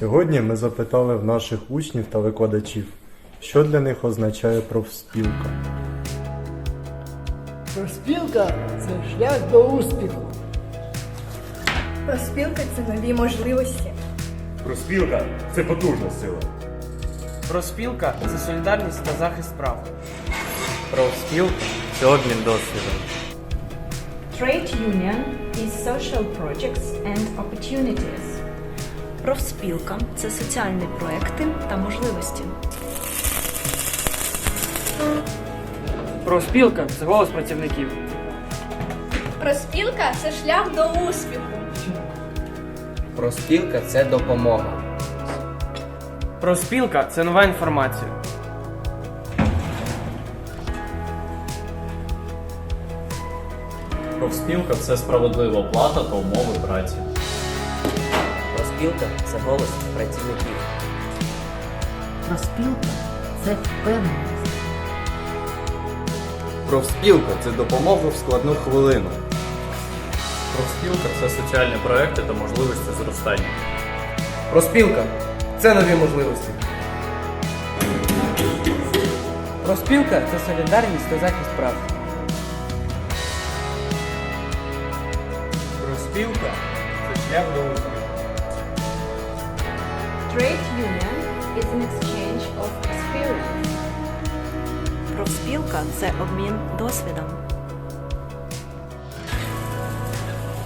Сьогодні ми запитали в наших учнів та викладачів, що для них означає профспілка. Розпілка це шлях до успіху. Розпілка це нові можливості. Проспілка це потужна сила. Профспілка це солідарність та захист прав. Профспілка це обмін досвідом. Trade union is social projects and opportunities. Профспілка це соціальні проекти та можливості. Профспілка це голос працівників. Розпілка це шлях до успіху. Проспілка це допомога. Профспілка це нова інформація. Профспілка це справедлива плата та умови праці. Проспілка це голос працівників. Розпілка це впевненість. Профспілка це допомога в складну хвилину. Профспілка це соціальні проекти та можливості зростання. Проспілка це нові можливості. Профспілка це солідарність та захист прав. Проспілка це шлях до успіху. Trade union is an exchange of experience. Профспілка це обмін досвідом.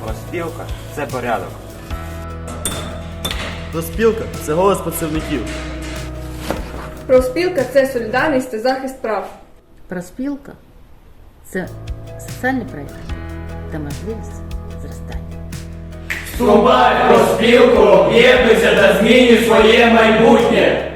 Проспілка це порядок. Профспілка це голос працівників. Профспілка це солідарність та захист прав. Розпілка це соціальні проекти та можливість. Вступай про спілку об'єднуйся та змінюй своє майбутнє.